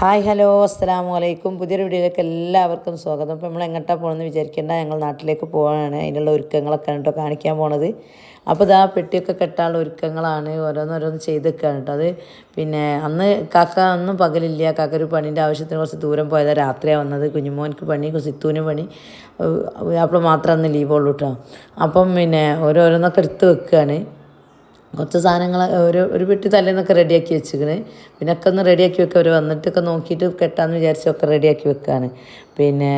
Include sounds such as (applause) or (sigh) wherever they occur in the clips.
Hi hello അസ്സാം വലൈക്കും പുതിയൊരു വീഡിയോയിലേക്ക് എല്ലാവർക്കും സ്വാഗതം. അപ്പോൾ നമ്മൾ എങ്ങോട്ടാണ് പോകണമെന്ന് വിചാരിക്കേണ്ട ഞങ്ങൾ നാട്ടിലേക്ക് പോകാനാണ് അതിനുള്ള ഒരുക്കങ്ങളൊക്കെ കേട്ടോ കാണിക്കാൻ പോണത്. അപ്പോൾ ഇതാ പെട്ടിയൊക്കെ കെട്ടാനുള്ള ഒരുക്കങ്ങളാണ്. ഓരോന്നോരോന്ന് ചെയ്ത് വെക്കുകയാണ് കേട്ടോ അത്. പിന്നെ അന്ന് കാക്ക ഒന്നും പകലില്ല. കാക്ക ഒരു പണീന്റെ ആവശ്യത്തിന് കുറച്ച് ദൂരം പോയതാണ് രാത്രിയാണ് വന്നത്. കുഞ്ഞുമോനിക്ക് പണി സിത്തുവിന് പണി. അപ്പോൾ മാത്രമേ അന്ന് ലീവുള്ളൂ കേട്ടോ. അപ്പം പിന്നെ ഓരോരോന്നൊക്കെ എടുത്ത് വെക്കുകയാണ്. കുറച്ച് സാധനങ്ങൾ ഒരു ഒരു പെട്ടി തലേന്നൊക്കെ റെഡിയാക്കി വെച്ചിക്കണ് പിന്നെ ഒക്കെ ഒന്ന് റെഡിയാക്കി വെക്കുക അവർ വന്നിട്ടൊക്കെ നോക്കിയിട്ട് കെട്ടാന്ന് വിചാരിച്ചൊക്കെ റെഡിയാക്കി വെക്കുകയാണ് പിന്നെ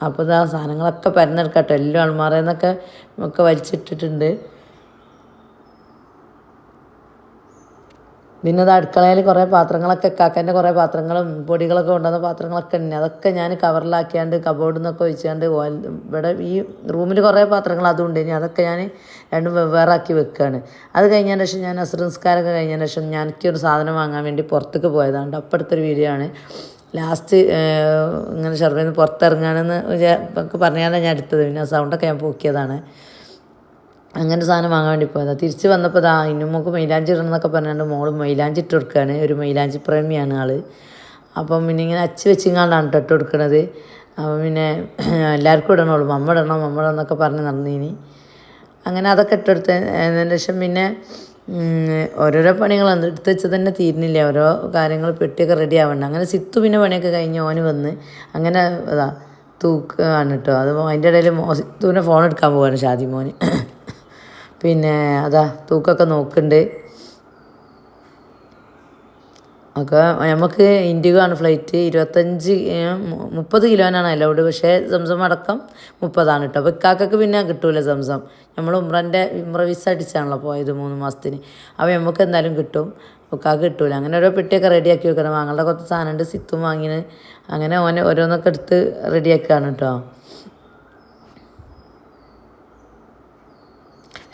അപ്പോൾ ഇതാ സാധനങ്ങളൊക്കെ പരന്നെടുക്കട്ടോ. എല്ലാം അൾമാറയിൽ നിന്നൊക്കെ ഒക്കെ വലിച്ചിട്ടിട്ടുണ്ട്. പിന്നെ അത് അടുക്കളയിൽ കുറേ പാത്രങ്ങളൊക്കെ കാക്കന്റെ കുറേ പാത്രങ്ങളും പൊടികളൊക്കെ കൊണ്ടുവന്ന പാത്രങ്ങളൊക്കെ ഉണ്ട്. അതൊക്കെ ഞാൻ കവറിലാക്കിയാണ്ട് കബോർഡിൽ നിന്നൊക്കെ വെച്ചാണ്ട് ഇവിടെ ഈ റൂമിൽ കുറേ പാത്രങ്ങൾ അതും ഉണ്ട്. ഇനി അതൊക്കെ ഞാൻ രണ്ടും വെവ്വേറാക്കി വെക്കുകയാണ് അത് കഴിഞ്ഞതിന് ശേഷം ഞാൻ അസ്രംസ്കാരമൊക്കെ കഴിഞ്ഞതിന് ശേഷം ഞാൻ എനിക്കൊരു സാധനം വാങ്ങാൻ വേണ്ടി പുറത്തേക്ക് പോയതാണ് അപ്പുറത്തൊരു വീഡിയോ ആണ്. ലാസ്റ്റ് ഇങ്ങനെ ഷർമ്മയിൽ നിന്ന് പുറത്തിറങ്ങാണെന്ന് പറഞ്ഞാലാണ് ഞാൻ എടുത്തത്. പിന്നെ സൗണ്ടൊക്കെ ഞാൻ പോക്കിയതാണ്. അങ്ങനെ സാധനം വാങ്ങാൻ വേണ്ടി പോയതാണ് തിരിച്ച് വന്നപ്പോൾ ദാ ഇന്നുമ്മക്ക് മൈലാഞ്ചി ഇടണം എന്നൊക്കെ പറഞ്ഞാണ്ട് മോൾ മൈലാഞ്ചി ഇട്ട് കൊടുക്കുകയാണ് ഒരു മൈലാഞ്ചി പ്രേമിയാണ് ആൾ അപ്പം പിന്നെ ഇങ്ങനെ അച്ച് വെച്ചിങ്ങാണ്ടാണ് ഇട്ട് കൊടുക്കണത്. അപ്പം പിന്നെ (clears throat) എല്ലാവർക്കും ഇടണോളൂ മമ്മ ഇടണം മമ്മ ഇടണം എന്നൊക്കെ പറഞ്ഞ് നടന്നീനി. അങ്ങനെ അതൊക്കെ ഇട്ടെടുത്തതിന് ശേഷം പിന്നെ ഓരോരോ പണികൾ എടുത്ത് വെച്ച് തന്നെ തീരുന്നില്ല. ഓരോ കാര്യങ്ങൾ പെട്ടിയൊക്കെ റെഡി ആവണ്ട. അങ്ങനെ സിത്തു പിന്നെ പണിയൊക്കെ കഴിഞ്ഞ് ഓന് വന്ന് അങ്ങനെ അതാ തൂക്കാണ് കേട്ടോ അത് അതിന്റെ ഇടയിൽ സിത്തുവിനെ ഫോൺ എടുക്കാൻ പോവാണ് ഷാദി മോന്. (clears throat) പിന്നെ അതാ തൂക്കൊക്കെ നോക്കുന്നുണ്ട് ഒക്കെ നമുക്ക് ഇൻഡിഗോ ആണ് ഫ്ലൈറ്റ് ഇരുപത്തഞ്ച് മുപ്പത് കിലോനാണ് അലൗഡ് പക്ഷേ സംസം അടക്കം മുപ്പതാണ് കേട്ടോ അപ്പോൾ ഇക്കാക്കൊക്കെ പിന്നെ കിട്ടൂല സംസം. നമ്മൾ ഉമ്രന്റെ ഉമ്ര വിസ അടിച്ചാണല്ലോ പോയത് മൂന്ന് മാസത്തിന്. അപ്പോൾ നമുക്ക് എന്തായാലും കിട്ടും. ഉക്കാക്ക് കിട്ടൂല. അങ്ങനെ ഓരോ പെട്ടിയൊക്കെ റെഡിയാക്കി വെക്കണം. ഞങ്ങളുടെ കുറച്ച് സാധനമുണ്ട് സിത്തും വാങ്ങിന്. അങ്ങനെ ഓനെ ഓരോന്നൊക്കെ എടുത്ത് റെഡിയാക്കുകയാണ് കേട്ടോ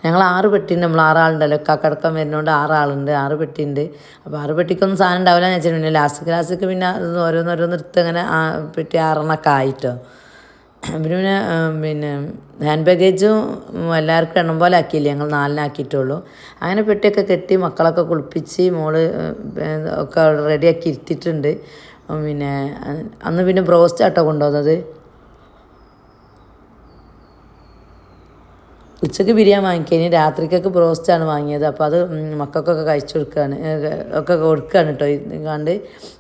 ഞങ്ങൾ ആറ് പെട്ടിയുണ്ട്. നമ്മൾ ആറാളുണ്ടല്ലോ. കക്കടക്കം വരുന്നതുകൊണ്ട് ആറാളുണ്ട്. ആറ് പെട്ടിയുണ്ട്. അപ്പോൾ ആറ് പെട്ടിക്കൊന്നും സാധനം ഉണ്ടാവില്ല എന്ന് വെച്ചിട്ട് പിന്നെ ലാസ്റ്റ് ലാസ്റ്റൊക്കെ പിന്നെ ഓരോന്നോരോന്ന് എടുത്ത് അങ്ങനെ പെട്ടി ആറെണ്ണൊക്കെ ആയിട്ടോ. പിന്നെ പിന്നെ പിന്നെ ഹാൻഡ് ബാഗേജും എല്ലാവർക്കും എണ്ണം പോലെ ആക്കിയില്ല? ഞങ്ങൾ നാലിനാക്കിയിട്ടുള്ളൂ അങ്ങനെ പെട്ടിയൊക്കെ കെട്ടി മക്കളൊക്കെ കുളിപ്പിച്ച് മോൾ ഒക്കെ റെഡിയാക്കി ഇരുത്തിയിട്ടുണ്ട്. പിന്നെ അന്ന് പിന്നെ ബ്രോസ്റ്റ് ആട്ടോ കൊണ്ടുവന്നത്. ഉച്ചയ്ക്ക് ബിരിയാണി വാങ്ങിക്കഴിഞ്ഞ് രാത്രിക്കൊക്കെ ബ്രോസ്റ്റാണ് വാങ്ങിയത്. അപ്പോൾ അത് മക്കൾക്കൊക്കെ കഴിച്ചു കൊടുക്കുകയാണ് ഒക്കെ കൊടുക്കുകയാണ് കേട്ടോ കണ്ട്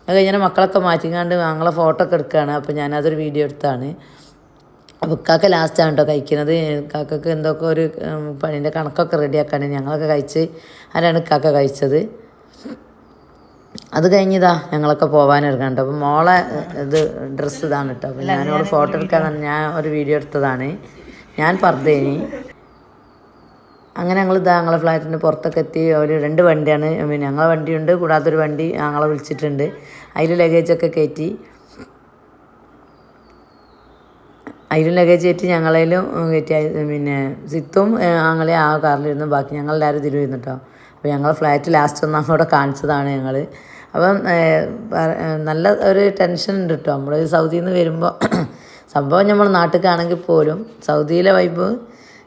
അത് കഴിഞ്ഞാൽ മക്കളൊക്കെ മാറ്റിക്കാണ്ട് ഞങ്ങളെ ഫോട്ടോ ഒക്കെ എടുക്കുകയാണ് അപ്പോൾ ഞാനതൊരു വീഡിയോ എടുത്താണ്. അപ്പോൾ ഇക്കാക്ക ലാസ്റ്റാണ് കേട്ടോ കഴിക്കുന്നത് കാക്കക്ക് എന്തൊക്കെ ഒരു പണീന്റെ കണക്കൊക്കെ റെഡിയാക്കാണ് ഞങ്ങളൊക്കെ കഴിച്ച് ആരാണ് ഇക്കാക്ക കഴിച്ചത്? അത് കഴിഞ്ഞതാ ഞങ്ങളൊക്കെ പോകാനൊരുക്കണം കേട്ടോ അപ്പോൾ മോളെ ഇത് ഡ്രസ്സ് ഇതാണ് കേട്ടോ അപ്പം ഞാനോട് ഫോട്ടോ എടുക്കാൻ ഞാൻ ഒരു വീഡിയോ എടുത്തതാണ്. ഞാൻ പർദ്ദേനി അങ്ങനെ ഞങ്ങൾ ഇതാ ഞങ്ങളെ ഫ്ലാറ്റിന്റെ പുറത്തൊക്കെ എത്തി. ഒരു രണ്ട് വണ്ടിയാണ്. പിന്നെ ഞങ്ങളെ വണ്ടിയുണ്ട്. കൂടാത്തൊരു വണ്ടി ഞങ്ങളെ വിളിച്ചിട്ടുണ്ട്. അതിൽ ലഗേജൊക്കെ കയറ്റി. അതിലും ലഗേജ് കയറ്റി ഞങ്ങളേലും കയറ്റി. പിന്നെ സിത്തും ഞങ്ങളെ ആ കാറിലിരുന്നു. ബാക്കി ഞങ്ങളെല്ലാവരും തിരുവരുന്നു കേട്ടോ അപ്പോൾ ഞങ്ങൾ ഫ്ലാറ്റ് ലാസ്റ്റ് ഒന്ന് അവിടെ കാണിച്ചതാണ് ഞങ്ങൾ അപ്പം നല്ല ഒരു ടെൻഷൻ ഉണ്ട് കേട്ടോ നമ്മൾ സൗദിയിൽ നിന്ന് വരുമ്പോൾ (clears throat) സംഭവം നമ്മൾ നാട്ടിൽ കാണെങ്കിൽ പോലും സൗദിയിലെ വൈബ്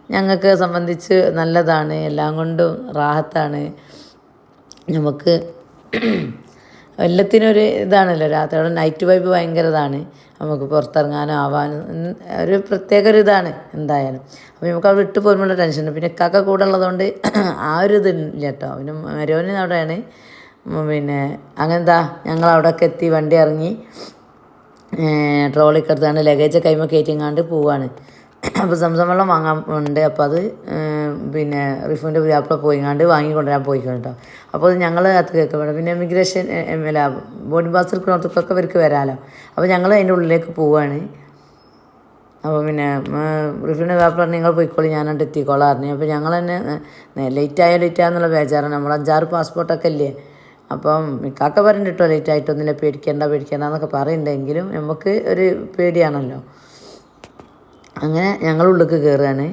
ഞങ്ങൾക്ക് സംബന്ധിച്ച് നല്ലതാണ്. എല്ലാം കൊണ്ടും റാഹത്താണ്. നമുക്ക് എല്ലാത്തിനും ഒരു ഇതാണല്ലോ. രാത്രിയോടെ നൈറ്റ് വൈബ് ഭയങ്കര ഇതാണ് നമുക്ക് പുറത്തിറങ്ങാനും ആവാനും ഒരു പ്രത്യേക ഒരു ഇതാണ് എന്തായാലും. അപ്പോൾ നമുക്ക് അവിടെ ഇട്ട് പോകുമ്പോഴുള്ള ടെൻഷൻ പിന്നെ ഇക്കാക്ക കൂടെ ഉള്ളതുകൊണ്ട് ആ ഒരു ഇത് ഇല്ല കേട്ടോ പിന്നെ മരോന് അവിടെയാണ്. പിന്നെ അങ്ങനെന്താ ഞങ്ങൾ അവിടെയൊക്കെ എത്തി വണ്ടി ഇറങ്ങി ട്രോളിക്കടുത്താണ് ലഗേജ് കൈമ കയറ്റിങ്ങാണ്ട് പോവാണ്. അപ്പോൾ സംസം വെള്ളം വാങ്ങാൻ ഉണ്ട്. അപ്പോൾ അത് പിന്നെ റിഫുവിന്റെ പോയി പോയിങ്ങാണ്ട് വാങ്ങിക്കൊണ്ടുവരാൻ പോയി കേട്ടോ അപ്പോൾ അത് ഞങ്ങൾ അത് കേൾക്കപ്പെടും പിന്നെ ഇമിഗ്രേഷൻ അല്ല ബോഡി പാസ് എടുക്കുന്നവർക്കൊക്കെ ഇവർക്ക് വരാമല്ലോ അപ്പോൾ ഞങ്ങൾ അതിന്റെ ഉള്ളിലേക്ക് പോവുകയാണ് അപ്പോൾ പിന്നെ റിഫിന്റെ വ്യാപാരം നിങ്ങൾ പോയിക്കോളി ഞാനായിട്ട് എത്തിക്കോളാം പറഞ്ഞു. അപ്പോൾ ഞങ്ങൾ തന്നെ ലേറ്റായോ ലേറ്റായെന്നുള്ള ബേജാറാണ്. നമ്മൾ അഞ്ചാറ് പാസ്പോർട്ടൊക്കെ ഇല്ലേ? അപ്പം കാക്ക പറഞ്ഞിട്ടോ ലേറ്റായിട്ടൊന്നുമില്ല പേടിക്കേണ്ട പേടിക്കേണ്ട എന്നൊക്കെ പറയുന്നുണ്ടെങ്കിലും നമുക്ക് ഒരു പേടിയാണല്ലോ. അങ്ങനെ ഞങ്ങൾ ഉള്ളിലേക്ക് കയറുകയാണ്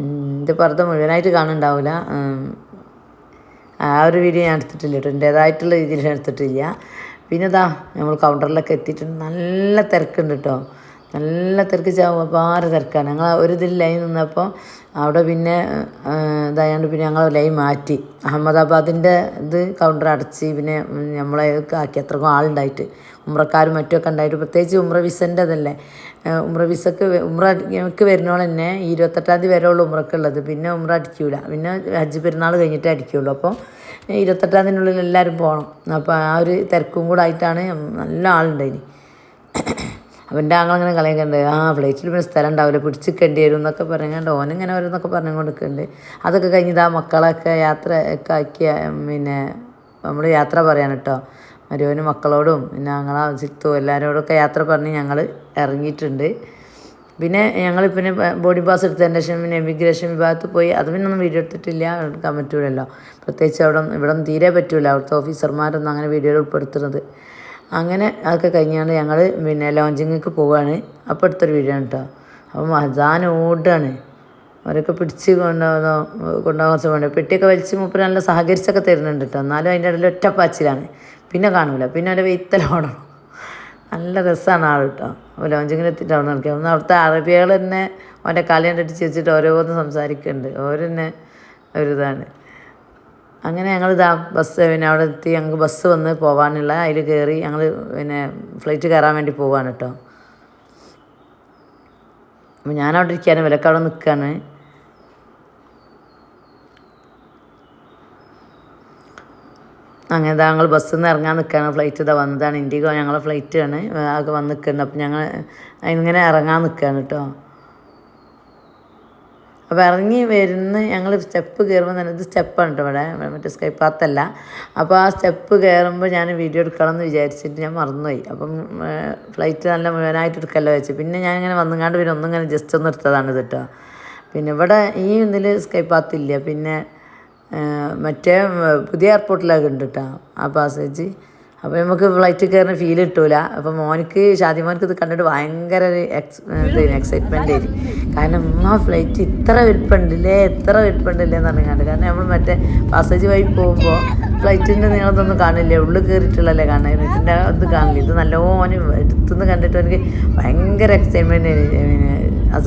എന്റെ പർദ്ദ മുഴുവനായിട്ട് കാണുന്നുണ്ടാവില്ല ആ ഒരു വീഡിയോ ഞാൻ എടുത്തിട്ടില്ല കേട്ടോ. എന്റേതായിട്ടുള്ള രീതിയിൽ എടുത്തിട്ടില്ല. പിന്നെ ഇതാ നമ്മൾ കൗണ്ടറിലൊക്കെ എത്തിയിട്ടുണ്ട്. നല്ല തിരക്കുണ്ട് കേട്ടോ. നല്ല തിരക്ക് ചാവും തിരക്കാണ്. ഞങ്ങൾ ഒരു ഇതിൽ ലൈൻ നിന്നപ്പോൾ അവിടെ പിന്നെ ഇതായതുകൊണ്ട് പിന്നെ ഞങ്ങൾ ലൈൻ മാറ്റി. അഹമ്മദാബാദിന്റെ ഇത് കൗണ്ടർ അടച്ച് പിന്നെ നമ്മളെ ആക്കി. അത്രക്കും ആളുണ്ടായിട്ട്. ഉമ്രക്കാരും മറ്റുമൊക്കെ ഉണ്ടായിട്ട്. പ്രത്യേകിച്ച് ഉമ്ര വിസന്റെ അതല്ലേ ഉമ്ര വിസക്ക് ഉമ്രക്ക് വരുന്നോളം തന്നെ ഇരുപത്തെട്ടാം തീയതി വരെ ഉള്ളൂ ഉമ്രക്കുള്ളത് പിന്നെ ഉമ്ര അടിക്കൂല. പിന്നെ ഹജ്ജ് പെരുന്നാൾ കഴിഞ്ഞിട്ടേ അടിക്കുള്ളൂ. അപ്പോൾ ഇരുപത്തെട്ടാം തീയതിനുള്ളിൽ എല്ലാവരും പോകണം അപ്പോൾ ആ ഒരു തിരക്കും കൂടെ ആയിട്ടാണ് നല്ല ആളുണ്ടായിന്. അപ്പം ആങ്ങളിങ്ങനെ കളിയൊക്കെ ആ ഫ്ലൈറ്റിൽ പിന്നെ സ്ഥലം ഉണ്ടാവില്ല. പിടിച്ചിക്കേണ്ടി വരും എന്നൊക്കെ പറഞ്ഞുകൊണ്ട് ഓനിങ്ങനെ ഓരോന്നൊക്കെ പറഞ്ഞു കൊടുക്കുന്നുണ്ട് അതൊക്കെ കഴിഞ്ഞ് ആ മക്കളൊക്കെ യാത്ര ഒക്കെ ആക്കിയ പിന്നെ നമ്മൾ യാത്ര പറയാൻ കേട്ടോ മരുവന് മക്കളോടും പിന്നെ ഞങ്ങളെ സിത്തു എല്ലാവരോടൊക്കെ യാത്ര പറഞ്ഞ് ഞങ്ങൾ ഇറങ്ങിയിട്ടുണ്ട്. പിന്നെ ഞങ്ങൾ പിന്നെ ബോഡി പാസ് എടുത്തതിന്റെ ശേഷം പിന്നെ എമിഗ്രേഷൻ വിഭാഗത്തിൽ പോയി. അത് പിന്നെ ഒന്നും വീഡിയോ എടുത്തിട്ടില്ല. എടുക്കാൻ പറ്റൂലല്ലോ. പ്രത്യേകിച്ച് അവിടെ ഇവിടെ തീരെ പറ്റൂല. അവിടുത്തെ ഓഫീസർമാരൊന്നും അങ്ങനെ വീഡിയോയിൽ ഉൾപ്പെടുത്തുന്നത്. അങ്ങനെ അതൊക്കെ കഴിഞ്ഞാണ് ഞങ്ങൾ പിന്നെ ലോഞ്ചിങ്ങിക്ക് പോവുകയാണ് അപ്പോൾ അടുത്തൊരു വീഡിയോ ആണ് കേട്ടോ അപ്പോൾ മജാൻ ഓടാണ്. അവരൊക്കെ പിടിച്ച് കൊണ്ടുപോകുന്ന കൊണ്ടുപോകാൻ കുറച്ച് വേണ്ട പെട്ടിയൊക്കെ വലിച്ച് മൂപ്പർ നല്ല സഹകരിച്ചൊക്കെ തരുന്നുണ്ട് കേട്ടോ എന്നാലും അതിന്റെ ഇടയിൽ ഒറ്റ പാച്ചിലാണ്. പിന്നെ കാണൂല. പിന്നെ അവരെ വെയ്ത്തലോടണം നല്ല രസമാണ് ആൾ കേട്ടോ അപ്പോൾ ലോഞ്ചിങ്ങിൽ എത്തിയിട്ട് അവിടെ നിൽക്കുക ഒന്ന് അവിടുത്തെ അറബികൾ തന്നെ അവന്റെ കളി കണ്ടിട്ട് വെച്ചിട്ട് ഓരോന്ന് സംസാരിക്കുന്നുണ്ട് ഓരോന്നെ തന്നെ ഒരിതാണ് അങ്ങനെ ഞങ്ങൾ ഇതാ ബസ് പിന്നെ അവിടെ എത്തി ഞങ്ങൾക്ക് ബസ് വന്ന് പോകാനുള്ള അതിൽ കയറി ഞങ്ങൾ പിന്നെ ഫ്ലൈറ്റ് കയറാൻ വേണ്ടി പോവാണ് കേട്ടോ അപ്പോൾ ഞാനവിടെ ഇരിക്കാനും വിലക്ക് അവിടെ നിൽക്കുകയാണ് അങ്ങനെ ഞങ്ങൾ ബസ്സിൽ നിന്ന് ഇറങ്ങാൻ നിൽക്കുകയാണ് ഫ്ലൈറ്റ് ഇതാ വന്നതാണ്. ഇൻഡിഗോ ഞങ്ങളെ ഫ്ലൈറ്റാണ് ആകെ വന്ന് നിൽക്കുന്നുണ്ട് അപ്പം ഞങ്ങൾ അതിങ്ങനെ ഇറങ്ങാൻ നിൽക്കുകയാണ് കേട്ടോ അപ്പോൾ ഇറങ്ങി വരുന്ന ഞങ്ങൾ സ്റ്റെപ്പ് കയറുമ്പോൾ തന്നെ ഇത് സ്റ്റെപ്പാണ് കേട്ടോ ഇവിടെ. മറ്റേ സ്കൈ പാത്തല്ല. അപ്പോൾ ആ സ്റ്റെപ്പ് കയറുമ്പോൾ ഞാൻ വീഡിയോ എടുക്കണം എന്ന് വിചാരിച്ചിട്ട് ഞാൻ മറന്നുപോയി. അപ്പം ഫ്ലൈറ്റ് നല്ല മുഴുവനായിട്ട് എടുക്കല്ലോ വെച്ച്. പിന്നെ ഞാൻ ഇങ്ങനെ വന്നുങ്ങാണ്ട് പിന്നെ ഒന്നും ഇങ്ങനെ ജസ്റ്റ് ഒന്ന് എടുത്തതാണ് കേട്ടോ പിന്നെ ഇവിടെ ഈ ഇതിൽ സ്കൈ പാത്തില്ല പിന്നെ മറ്റേ പുതിയ എയർപോർട്ടിലൊക്കെ ഉണ്ട് കേട്ടോ ആ പാസേജ്. അപ്പോൾ നമുക്ക് ഫ്ലൈറ്റിൽ കയറുന്ന ഫീൽ കിട്ടൂല. അപ്പോൾ മോനിക്ക് ഷാദി ഇത് കണ്ടിട്ട് ഭയങ്കര ഒരു എക്സ് എക്സൈറ്റ്മെന്റ് ആയിരുന്നു കാരണം ആ ഫ്ലൈറ്റ് ഇത്ര വിൽപ്പണ്ടില്ലേ എത്ര വലിപ്പുണ്ടല്ലേ എന്ന് കാരണം നമ്മൾ മറ്റേ പാസേജ് വഴി പോകുമ്പോൾ ഫ്ലൈറ്റിന്റെ നീളത്തൊന്നും കാണില്ലേ ഉള്ളിൽ കയറിയിട്ടുള്ളല്ലേ കാണുന്നത് വീട്ടിന്റെ ഇത് കാണില്ല ഇത് നല്ലോണം എടുത്തുനിന്ന് കണ്ടിട്ട് എനിക്ക് ഭയങ്കര എക്സൈറ്റ്മെന്റ്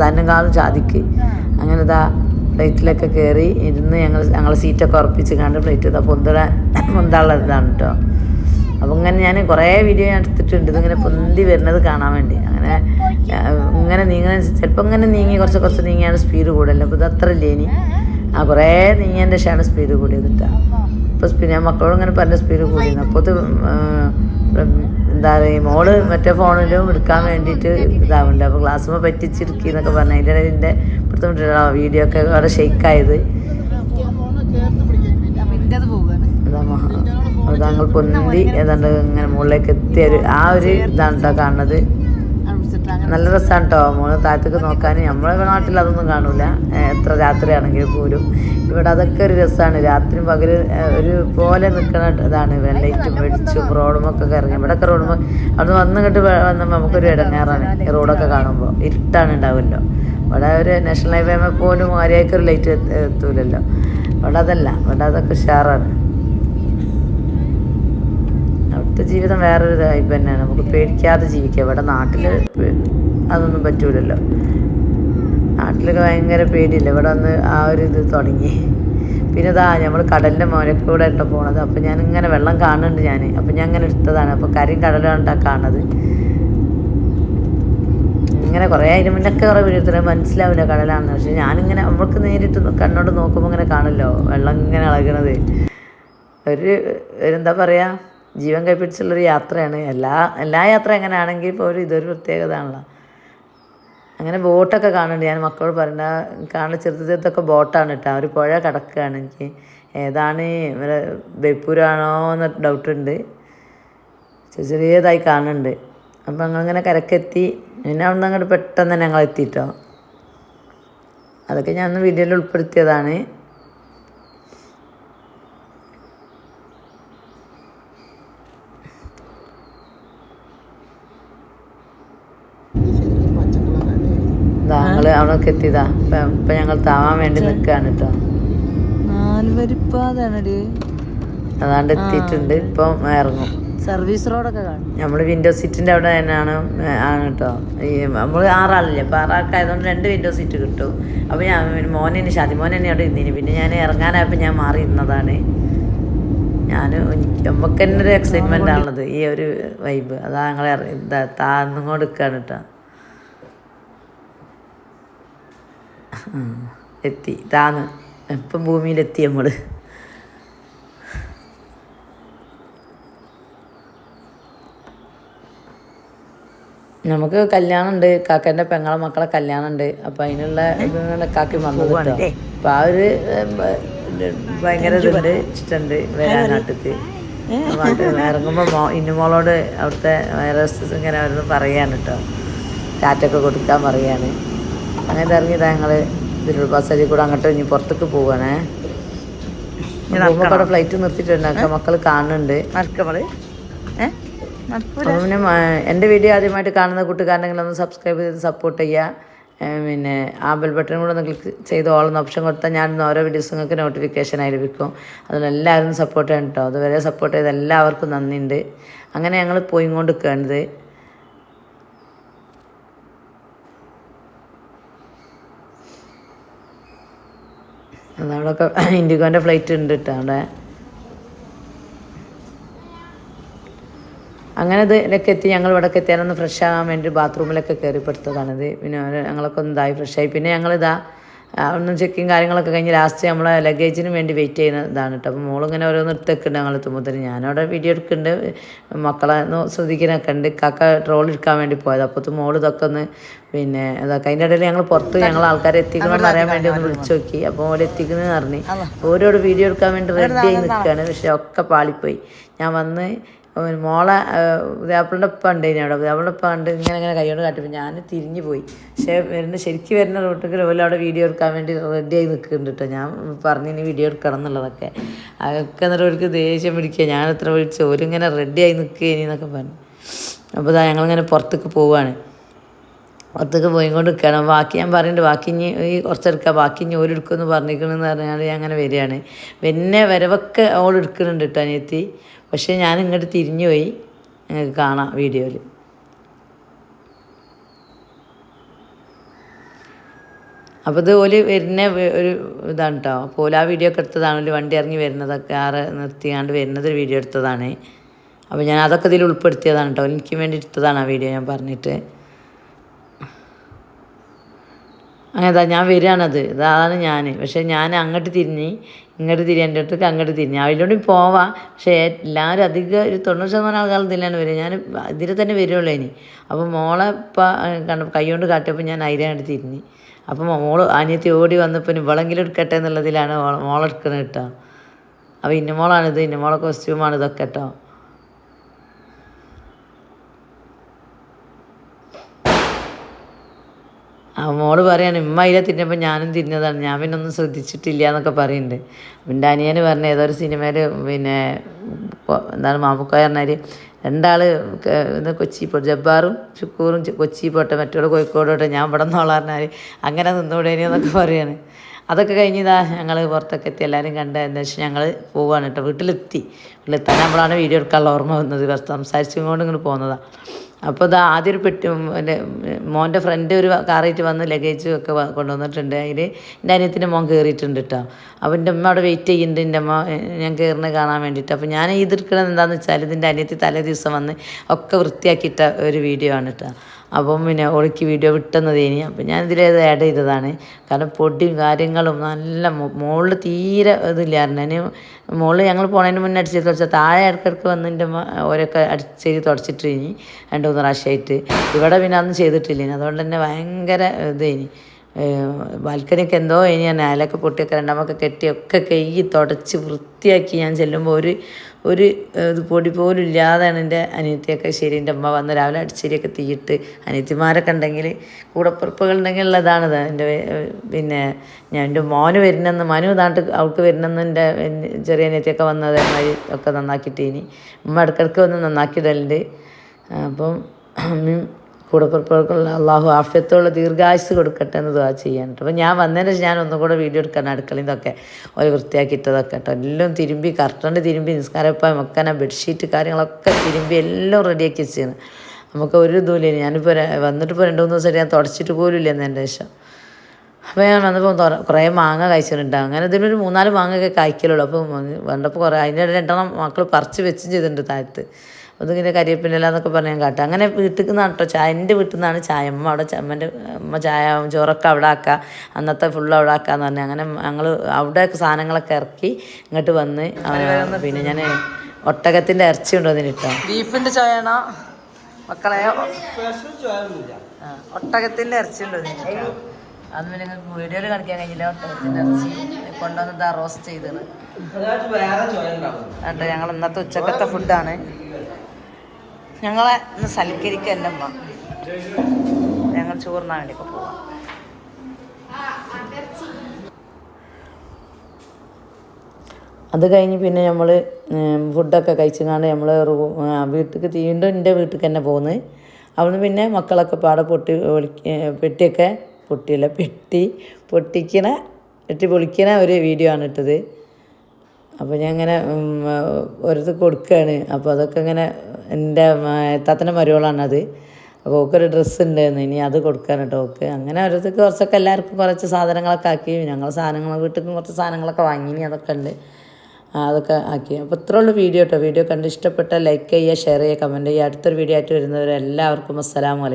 പിന്നെ കാലം ഷാദിക്ക്. അങ്ങനെ ഇതാ ഫ്ലൈറ്റിലൊക്കെ കയറി ഇരുന്ന് ഞങ്ങൾ ഞങ്ങളെ സീറ്റൊക്കെ ഉറപ്പിച്ച് കണ്ട് ഫ്ലൈറ്റ് ഇതാ പൊന്തട പൊന്താനുള്ള ഇതാണ് കേട്ടോ അപ്പോൾ ഇങ്ങനെ ഞാൻ കുറേ വീഡിയോ ഞാൻ എടുത്തിട്ടുണ്ട്. ഇതിങ്ങനെ പൊന്തി വരുന്നത് കാണാൻ വേണ്ടി. അങ്ങനെ ഇങ്ങനെ നീങ്ങാൻ ചിലപ്പോൾ ഇങ്ങനെ നീങ്ങി കുറച്ച് കുറച്ച് നീങ്ങിയാണ് സ്പീഡ് കൂടുതലും അപ്പോൾ ഇത് അത്ര ഇല്ലേ ഇനി? ആ കുറേ നീങ്ങിയതിന്റെ ശേഷമാണ് സ്പീഡ് കൂടിയത് ഇപ്പോൾ സ്പീഡ് ഞാൻ മക്കളോട് ഇങ്ങനെ പറഞ്ഞ സ്പീഡ് കൂടി അപ്പോൾ ഇത് എന്താ പറയുക മോൾ മറ്റേ ഫോണിലും എടുക്കാൻ വേണ്ടിയിട്ട് ഇതാവുന്നുണ്ട് അപ്പോൾ ക്ലാസ്സുമ്പോൾ പറ്റിച്ചിരിക്കി എന്നൊക്കെ പറഞ്ഞു. അതിന്റെ ഇടയിൽ എന്റെ ഇപ്പോഴത്തെ വീഡിയോ ഒക്കെ അവിടെ ഷെയ്ക്കായത് ഇന്റത് പോവുകയാണ് അതാ മഹാ അത് ഞങ്ങൾ പൊന്തി ഏതാണ്ട് ഇങ്ങനെ മുകളിലേക്ക് എത്തിയ ഒരു ആ ഒരു ഇതാണ് കേട്ടോ കാണുന്നത്. നല്ല രസമാണ് കേട്ടോ മോൾ താഴത്തേക്ക് നോക്കാൻ നമ്മളെ നാട്ടിൽ അതൊന്നും കാണൂല. എത്ര രാത്രിയാണെങ്കിൽ പോലും. ഇവിടെ അതൊക്കെ ഒരു രസമാണ് രാത്രി പകൽ ഒരു പോലെ നിൽക്കണ ഇതാണ്. വെള്ളയിട്ടും വെടിച്ചും റോഡുമൊക്കെ ഇറങ്ങി ഇവിടെയൊക്കെ റോഡും അവിടെ വന്ന് ഇങ്ങോട്ട് വന്നപ്പോൾ നമുക്കൊരു ഇടങ്ങേറാണ്. ഈ റോഡൊക്കെ കാണുമ്പോൾ ഇരുട്ടാണ് ഉണ്ടാവുമല്ലോ ഇവിടെ ഒരു നാഷണൽ ഹൈവേ പോലും ആരെയൊക്കെ ഒരു ലൈറ്റ് എത്തൂലല്ലോ. ഇവിടെ അതല്ല. ഇവിടെ അതൊക്കെ ഉഷാറാണ്. അവിടുത്തെ ജീവിതം വേറൊരു ടൈപ്പ് തന്നെയാണ്. നമുക്ക് പേടിക്കാതെ ജീവിക്കുക ഇവിടെ നാട്ടിൽ അതൊന്നും പറ്റൂലല്ലോ. നാട്ടിലൊക്കെ ഭയങ്കര പേടിയില്ല? ഇവിടെ വന്ന് ആ ഒരു ഇത് തുടങ്ങി. പിന്നെ ഇതാ നമ്മൾ കടലിന്റെ മോലക്കൂടെ കൂടെ ഇട്ടോ പോണത്. അപ്പം ഞാൻ ഇങ്ങനെ വെള്ളം കാണുന്നുണ്ട് ഞാൻ അപ്പം ഞാൻ ഇങ്ങനെ എടുത്തതാണ്. അപ്പോൾ കരയും കടലാണ് കാണുന്നത്. ഇങ്ങനെ കുറേ അതിന് മുന്നൊക്കെ കുറേ വീഴത്തില്ല മനസ്സിലാവില്ല കടലാണെന്ന്. പക്ഷെ ഞാനിങ്ങനെ നമ്മൾക്ക് നേരിട്ട് കണ്ണോട് നോക്കുമ്പോൾ ഇങ്ങനെ കാണുമല്ലോ. വെള്ളം ഇങ്ങനെ ഇളകണത്. ഒരു എന്താ പറയുക ജീവൻ കൈപ്പിടിച്ചുള്ളൊരു യാത്രയാണ്. എല്ലാ എല്ലാ യാത്ര എങ്ങനെയാണെങ്കിൽ പോലും ഇതൊരു പ്രത്യേകത ആണല്ലോ അങ്ങനെ ബോട്ടൊക്കെ കാണുന്നുണ്ട്. ഞാൻ മക്കളോട് പറഞ്ഞ കാണുന്ന ചെറുത് ചെറുതൊക്കെ ബോട്ടാണ് കേട്ടോ. ഒരു പുഴ കിടക്കുകയാണ് എനിക്ക്. ഏതാണ് ഇവരെ ബേപ്പൂരാണോ എന്ന് ഡൗട്ട് ഉണ്ട്. ചെറിയ ചെറിയതായി കാണുന്നുണ്ട്. അപ്പം ഞങ്ങളിങ്ങനെ കരക്കെത്തി. പിന്നെ അവിടെ നിന്ന് അങ്ങോട്ട് പെട്ടെന്ന് തന്നെ ഞങ്ങൾ എത്തിയിട്ടോ അതൊക്കെ ഞാൻ വീഡിയോയിൽ ഉൾപ്പെടുത്തിയതാണ്. ഇതാ ഞങ്ങൾ എത്തിയതാ. ഇപ്പം ഞങ്ങൾ താവാൻ വേണ്ടി നിൽക്കുകയാണ് കേട്ടോ നാല് വരിപ്പാതാണടി അതാണ്ട് എത്തിയിട്ടുണ്ട്. ഇപ്പം ഇറങ്ങും. സർവീസ് റോഡൊക്കെ കാണും. നമ്മൾ വിൻഡോ സീറ്റിന്റെ അവിടെ തന്നെയാണ് ആണ് കേട്ടോ ഈ നമ്മൾ ആറാളില്ലേ അപ്പോൾ ആറാൾക്കായതുകൊണ്ട് രണ്ട് വിൻഡോ സീറ്റ് കിട്ടും. അപ്പോൾ ഞാൻ മോനെ ഷാദി മോനെ തന്നെ അവിടെ ഇരുന്നിന്. പിന്നെ ഞാൻ ഇറങ്ങാനായപ്പോൾ ഞാൻ മാറി ഇരുന്നതാണ്. ഞാൻ നമുക്ക് തന്നെ ഒരു എക്സൈറ്റ്മെന്റ് ആണത് ഈ ഒരു വൈബ് അതാ ഞങ്ങൾ ഇതാ നിൽക്കുകയാണ് കേട്ടോ എത്തി. താന്ന് ഇപ്പം ഭൂമിയിലെത്തി നമ്മൾ നമുക്ക് കല്യാണം ഉണ്ട് കാക്കന്റെ പെങ്ങളെ മക്കളെ കല്യാണം ഉണ്ട് അപ്പം അതിനുള്ള ഇതിനുള്ള കാക്കി വന്നത് അപ്പം ആ ഒരു ഭയങ്കര ഇതുണ്ട് ഇഷ്ടമുണ്ട് വരാൻ നാട്ടിക്ക് ഇറങ്ങുമ്പോൾ മോ ഇന്നുമോളോട് അവിടുത്തെ വൈറസ് ഇങ്ങനെ അവരൊന്ന് പറയാണ് കേട്ടോ. ടാറ്റൊക്കെ കൊടുക്കാൻ പറയാണ്. അങ്ങനെ ഇറങ്ങിയതാ ഞങ്ങൾ ഇതിലുള്ള ബസ്സരി കൂടെ അങ്ങോട്ട് ഇനി പുറത്തേക്ക് പോവാണേ. ഞാൻ ഫ്ലൈറ്റ് നിർത്തിയിട്ടുണ്ട് മക്കൾ കാണുന്നുണ്ട്. പിന്നെ എന്റെ വീഡിയോ ആദ്യമായിട്ട് കാണുന്ന കൂട്ടുകാരനെങ്കിലും ഒന്ന് സബ്സ്ക്രൈബ് ചെയ്ത് സപ്പോർട്ട് ചെയ്യുക. പിന്നെ ആ ബെൽ ബട്ടൺ കൂടെ ഒന്ന് ക്ലിക്ക് ചെയ്ത് ഓളെന്ന് ഓപ്ഷൻ കൊടുത്താൽ ഞാൻ ഓരോ വീഡിയോസ് നിങ്ങൾക്ക് നോട്ടിഫിക്കേഷൻ ആയി ലഭിക്കും. അതിന് എല്ലാവരും സപ്പോർട്ട് ചെയ്യണം കേട്ടോ അതുവരെ സപ്പോർട്ട് ചെയ്ത എല്ലാവർക്കും നന്ദിയുണ്ട്. അങ്ങനെ ഞങ്ങൾ പോയിക്കൊണ്ട് നിൽക്കേണ്ടത് അതവിടെയൊക്കെ (laughs) ഇൻഡിഗോന്റെ ഫ്ലൈറ്റ് ഉണ്ട് കേട്ടോ അവിടെ. അങ്ങനെ ഇത് ഇതിലൊക്കെ എത്തി. ഞങ്ങൾ ഇവിടെയൊക്കെ എത്തിയാലൊന്ന് ഫ്രഷ് ആകാൻ വേണ്ടി ബാത്റൂമിലൊക്കെ കയറിപ്പെടുത്തതാണിത് പിന്നെ ഞങ്ങളൊക്കെ ഒന്ന് ഇതായി ഫ്രഷായി പിന്നെ ഞങ്ങളിതാ ഒന്ന് ചെക്കിങ് കാര്യങ്ങളൊക്കെ കഴിഞ്ഞ് ലാസ്റ്റ് നമ്മളെ ലഗേജിന് വേണ്ടി വെയിറ്റ് ചെയ്യുന്നതാണ് കേട്ടോ അപ്പോൾ മോളിങ്ങനെ ഓരോന്ന് ഉണ്ട് ഞങ്ങൾ എത്തുമ്പോൾ ഞാനവിടെ വീഡിയോ എടുക്കുന്നുണ്ട്. മക്കളെ ഒന്ന് ശ്രദ്ധിക്കാനൊക്കെ ഉണ്ട്. കാക്ക ട്രോൾ എടുക്കാൻ വേണ്ടി പോയത്. അപ്പോഴത്തെ മോൾ ഇതൊക്കെ ഒന്ന് പിന്നെ ഇതൊക്കെ അതിന്റെ ഇടയിൽ ഞങ്ങൾ പുറത്ത് ഞങ്ങൾ ആൾക്കാരെ എത്തിക്കണമെന്ന് അറിയാൻ വേണ്ടി ഒന്ന് വിളിച്ചു നോക്കി. അപ്പോൾ ഓടെ എത്തിക്കുന്നതെന്ന് പറഞ്ഞ്. ഓരോട് വീഡിയോ എടുക്കാൻ വേണ്ടി റെഡി ആയി നിൽക്കുകയാണ് പക്ഷേ ഒക്കെ പാളിപ്പോയി. ഞാൻ വന്ന് മോളെ വ്യാപ്പിളിന്റെ ഒപ്പം ഉണ്ട് ഇനി അവിടെ. വ്യാപ്പിളിന്റെ ഒപ്പം ഉണ്ട് ഇങ്ങനെ ഇങ്ങനെ കൈകൊണ്ട് കാട്ടിപ്പോൾ ഞാൻ തിരിഞ്ഞു പോയി. പക്ഷേ വരുന്ന ശരിക്കും വരുന്ന റൂട്ടിൽ ഓല അവിടെ വീഡിയോ എടുക്കാൻ വേണ്ടി റെഡി ആയി നിൽക്കുന്നുണ്ട് കേട്ടോ ഞാൻ പറഞ്ഞു ഇനി വീഡിയോ എടുക്കണം എന്നുള്ളതൊക്കെ. അതൊക്കെ എന്നിട്ട് അവർക്ക് ദേഷ്യം പിടിക്കുക. ഞാൻ എത്ര വിളിച്ചു ഓരിങ്ങനെ റെഡി ആയി നിൽക്കുക ഇനി എന്നൊക്കെ പറഞ്ഞു. അപ്പോൾ ഇതാ ഞങ്ങളിങ്ങനെ പുറത്തേക്ക് പോവുകയാണ് പുറത്തേക്ക് പോയി കൊണ്ട് നിൽക്കണം ബാക്കി ഞാൻ പറയുന്നുണ്ട് ബാക്കി ഇനി ഈ കുറച്ചെടുക്കാം ബാക്കി ഇനി ഓരെടുക്കുമെന്ന് പറഞ്ഞിരിക്കണമെന്ന് പറഞ്ഞാൽ ഞാൻ അങ്ങനെ വരികയാണ്. പിന്നെ വരവൊക്കെ ഓൾ എടുക്കുന്നുണ്ട് കേട്ടോ അനിയത്തി. പക്ഷേ ഞാൻ ഇങ്ങോട്ട് തിരിഞ്ഞു പോയി നിങ്ങൾക്ക് കാണാം വീഡിയോയിൽ. അപ്പോൾ ഇത് ഓൽ വരുന്ന ഒരു ഇതാണ് കേട്ടോ അപ്പോൾ ഓല ആ വീഡിയോ ഒക്കെ എടുത്തതാണ്. ഒരു വണ്ടി ഇറങ്ങി വരുന്നതൊക്കെ ആറ് നിർത്തിയാണ്ട് വരുന്നത് ഒരു വീഡിയോ എടുത്തതാണ്. അപ്പോൾ ഞാൻ അതൊക്കെ ഇതിൽ ഉൾപ്പെടുത്തിയതാണ് കേട്ടോ എനിക്ക് വേണ്ടി എടുത്തതാണ് ആ വീഡിയോ ഞാൻ പറഞ്ഞിട്ട്. അങ്ങനെ ഞാൻ വരികയാണത്. ഇതാണ് ഞാൻ പക്ഷേ ഞാൻ അങ്ങോട്ട് തിരിഞ്ഞ് ഇങ്ങോട്ട് തിരിയേണ്ട അടുത്തേക്ക് അങ്ങോട്ട് തിരിഞ്ഞ്. അതിലൂടെ പോവാം. പക്ഷേ എല്ലാവരും അധികം ഒരു തൊണ്ണൂറ് ശതമാനം ആൾക്കാർ ഇതിലാണ് വരിക. ഞാൻ ഇതിൽ തന്നെ വരുള്ളൂ ഇനി. അപ്പോൾ മോളെ ഇപ്പം കണ്ട കൈ കൊണ്ട് കാട്ടിയപ്പോൾ ഞാൻ അതിലാണ് തിരിഞ്ഞ്. അപ്പം മോൾ അനിയത്തി ഓടി വന്നപ്പോൾ ഇവളെങ്കിലും എടുക്കട്ടെ എന്നുള്ളതിലാണ് മോളെടുക്കണത് കേട്ടോ. അപ്പോൾ ഇന്നമോളാണിത്. ഇന്നമോളെ കോസ്റ്റ്യൂമാണ് ഇതൊക്കെ കേട്ടോ. മോൾ പറയാണ് ഇമ്മ അതിലെ തിന്നപ്പോൾ ഞാനും തിന്നതാണ് ഞാൻ പിന്നെ ഒന്നും ശ്രദ്ധിച്ചിട്ടില്ല എന്നൊക്കെ പറയുന്നുണ്ട് പിന്നെ അനിയന് പറഞ്ഞ ഏതൊരു സിനിമയിൽ പിന്നെ എന്താണ് മാമുക്കായ പറഞ്ഞാൽ രണ്ടാൾ കൊച്ചി പോട്ട് ജബ്ബാറും ചുക്കൂറും കൊച്ചി പോട്ടെ മറ്റോട് കോഴിക്കോട് പോട്ടെ ഞാൻ ഇവിടെ നിന്നോളാം പറഞ്ഞാൽ അങ്ങനെ നിന്നൂടേനി എന്നൊക്കെ പറയാണ്. അതൊക്കെ കഴിഞ്ഞതാ ഞങ്ങൾ പുറത്തൊക്കെ എത്തി എല്ലാവരും കണ്ട എന്താ വെച്ചാൽ ഞങ്ങൾ പോവാണ് കേട്ടോ വീട്ടിലെത്തി. വീട്ടിലെത്താൻ നമ്മളാണ് വീഡിയോ എടുക്കാനുള്ള ഓർമ്മ വന്നത് കുറച്ച് സംസാരിച്ചും ഇങ്ങോട്ട് പോകുന്നതാണ് അപ്പോൾ ഇതാ ആദ്യം ഒരു പെട്ടി എന്റെ മോന്റെ ഫ്രണ്ട് ഒരു കാറായിട്ട് വന്ന് ലഗേജ് ഒക്കെ കൊണ്ടുവന്നിട്ടുണ്ട്. അതിൽ എന്റെ അനിയത്തിന്റെ മോൻ കയറിയിട്ടുണ്ട് കേട്ടോ അപ്പോൾ എന്റെ അമ്മ അവിടെ വെയിറ്റ് ചെയ്യുന്നുണ്ട്. എന്റെ അമ്മ ഞാൻ കയറുന്നത് കാണാൻ വേണ്ടിയിട്ട് അപ്പോൾ ഞാൻ ഇത് എടുക്കണത് എന്താണെന്ന് വെച്ചാൽ ഇതിന്റെ അനിയത്തി തലേ ദിവസം വന്ന് ഒക്കെ വൃത്തിയാക്കിയിട്ട ഒരു വീഡിയോ ആണ് കേട്ടോ അപ്പം പിന്നെ ഒളിക്ക് വീഡിയോ വിട്ടുന്നത് ഇനി. അപ്പം ഞാൻ ഇതിലേത് ആഡ് ചെയ്തതാണ്. കാരണം പൊടിയും കാര്യങ്ങളും നല്ല മുകളിൽ തീരെ ഇതില്ലായിരുന്നു അതിന് മുകളിൽ ഞങ്ങൾ പോണതിന് മുന്നേ അടിച്ച് തുടച്ചാൽ താഴെ ഇടയ്ക്കിടയ്ക്ക് വന്ന് എന്റെ അമ്മ ഓരോക്കെ അടിച്ചേരി തുടച്ചിട്ട് ഇനി രണ്ട് മൂന്ന് പ്രാവശ്യമായിട്ട് ഇവിടെ പിന്നെ അതൊന്നും ചെയ്തിട്ടില്ല അതുകൊണ്ട് തന്നെ ഭയങ്കര ഇത് ഇനി. ബാൽക്കണിയൊക്കെ എന്തോ ഇനി ഞാൻ അയലൊക്കെ പൊട്ടിയൊക്കെ രണ്ടാമൊക്കെ കെട്ടിയൊക്കെ കൈ തുടച്ച് വൃത്തിയാക്കി ഞാൻ ചെല്ലുമ്പോൾ ഒരു ഒരു ഇത് പൊടി പോലും ഇല്ലാതെയാണ് എന്റെ അനിയത്തിയൊക്കെ. ശരി എന്റെ അമ്മ വന്ന് രാവിലെ അടിച്ചേരിയൊക്കെ തീയിട്ട് അനിയത്തിമാരൊക്കെ ഉണ്ടെങ്കിൽ കൂടപ്പുറപ്പുകൾ ഉണ്ടെങ്കിൽ ഉള്ളതാണിത് എന്റെ പിന്നെ ഞാൻ എന്റെ മോന് വരുന്നെന്ന് മനു നാട്ട് അവൾക്ക് വരുന്നെന്ന് എന്റെ ചെറിയ അനിയത്തിയൊക്കെ വന്ന് ഒക്കെ നന്നാക്കിയിട്ട് ഇനി ഉമ്മ ഇടക്കിടക്ക് വന്ന് നന്നാക്കിയിടലുണ്ട്. അപ്പം ഉമ്മയും കൂടപ്പുറപ്പുകൾക്കുള്ള അള്ളാഹു ആഫ്യത്തോളം ദീർഘായുസ് കൊടുക്കട്ടെ എന്ന് ദുവാ ചെയ്യാൻ കേട്ടോ അപ്പോൾ ഞാൻ വന്നതിന് ശേഷം ഞാൻ ഒന്നും കൂടെ വീഡിയോ എടുക്കാൻ അടുക്കളയിൽ നിന്നൊക്കെ ഒരു വൃത്തിയാക്കിയിട്ടതൊക്കെ കേട്ടോ. എല്ലാം തിരുമ്പി കർട്ടണ്ട് തിരുമ്പി നിസ്കാരപ്പം വെക്കാന ബെഡ്ഷീറ്റ് കാര്യങ്ങളൊക്കെ തിരുമ്പി എല്ലാം റെഡിയാക്കി വെച്ചാണ്. നമുക്ക് ഒരു ഇതുമില്ല ഞാനിപ്പോൾ വന്നിട്ട് ഇപ്പോൾ രണ്ട് മൂന്ന് ദിവസം ഞാൻ തുടച്ചിട്ട് പോലും ഇല്ല എന്റെ ശേഷം. അപ്പോൾ ഞാൻ വന്നപ്പോൾ കുറേ മാങ്ങ കഴിച്ചിട്ടുണ്ടാകും അങ്ങനെ ഇതിനൊരു മൂന്നാൽ മാങ്ങയൊക്കെ കായ്ക്കലുള്ളൂ. അപ്പോൾ വന്നപ്പോൾ കുറേ അതിന്റെ രണ്ടെണ്ണം മക്കൾ പറിച്ച് വെച്ചും ചെയ്തിട്ടുണ്ട് താഴത്ത്. അപ്പോൾ ഇതിങ്ങനെ കരിയേപ്പിനില്ല എന്നൊക്കെ പറഞ്ഞ് ഞാൻ കാട്ടും. അങ്ങനെ വീട്ടിൽ നിന്നാണ് കേട്ടോ ചായ. എന്റെ വീട്ടിൽ നിന്നാണ് ചായ. അമ്മ അവിടെ അമ്മന്റെ അമ്മ ചായ ചോറൊക്കെ അവിടെ ആക്കുക അന്നത്തെ ഫുള്ള് അവിടെ ആക്കാന്ന് പറഞ്ഞു. അങ്ങനെ ഞങ്ങൾ അവിടെ സാധനങ്ങളൊക്കെ ഇറക്കി ഇങ്ങോട്ട് വന്ന് പിന്നെ ഞാൻ ഒട്ടകത്തിന്റെ ഇറച്ചി കൊണ്ടുവന്നിട്ട് കേട്ടോ ബീഫിന്റെ ചായ മക്കളെ ഒട്ടകത്തിന്റെ ഇറച്ചി കൊണ്ടുവന്നിട്ട് അത് പിന്നെ നിങ്ങൾക്ക് വീഡിയോയിൽ കാണിക്കാൻ കഴിഞ്ഞില്ല. ഒട്ടകത്തിന്റെ ഇറച്ചി കൊണ്ടുവന്നിട്ട് റോസ്റ്റ് ചെയ്തത്. കേട്ടോ ഞങ്ങൾ ഇന്നത്തെ ഉച്ചക്കത്തെ ഫുഡാണ് ഞങ്ങളെ ഒന്ന് സൽക്കരിക്കുക എന്റെ അമ്മ. ഞങ്ങൾ ചോറിനാൻ വേണ്ടി ഇപ്പോൾ പോവാം. അത് കഴിഞ്ഞ് പിന്നെ നമ്മൾ ഫുഡൊക്കെ കഴിച്ചങ്ങാണ്ട് നമ്മൾ വീട്ടിലേക്ക് വീണ്ടും എന്റെ വീട്ടിലേക്ക് തന്നെ പോകുന്നത് അവിടുന്ന് പിന്നെ മക്കളൊക്കെ പാടെ പൊട്ടി പെട്ടിയൊക്കെ പൊട്ടിയില്ല പെട്ടി പൊട്ടിക്കണ പെട്ടി പൊളിക്കണ ഒരു വീഡിയോ ആണ് ഇട്ടത്. അപ്പോൾ ഞാൻ ഇങ്ങനെ ഓരോരുത്തർ കൊടുക്കുകയാണ് അപ്പോൾ അതൊക്കെ ഇങ്ങനെ എന്റെ എത്താത്തന്റെ മരുവളാണത് അപ്പോൾ ഓക്കൊരു ഡ്രസ്സ് ഉണ്ടായിരുന്നു ഇനി അത് കൊടുക്കാൻ കേട്ടോ ഓക്ക്. അങ്ങനെ ഓരോരുത്തർക്ക് കുറച്ചൊക്കെ എല്ലാവർക്കും കുറച്ച് സാധനങ്ങളൊക്കെ ആക്കി. ഞങ്ങൾ സാധനങ്ങൾ വീട്ടിൽ കുറച്ച് സാധനങ്ങളൊക്കെ വാങ്ങി. ഇനി അതൊക്കെ ഉണ്ട് അതൊക്കെ ആക്കി. അപ്പോൾ ഇത്രേ ഉള്ളൂ വീഡിയോ കേട്ടോ വീഡിയോ കണ്ട് ഇഷ്ടപ്പെട്ട ലൈക്ക് ചെയ്യുക ഷെയർ ചെയ്യുക കമന്റ് ചെയ്യുക. അടുത്തൊരു വീഡിയോ ആയിട്ട് വരുന്നവരെല്ലാവർക്കും അസ്സലാമലൈക്കും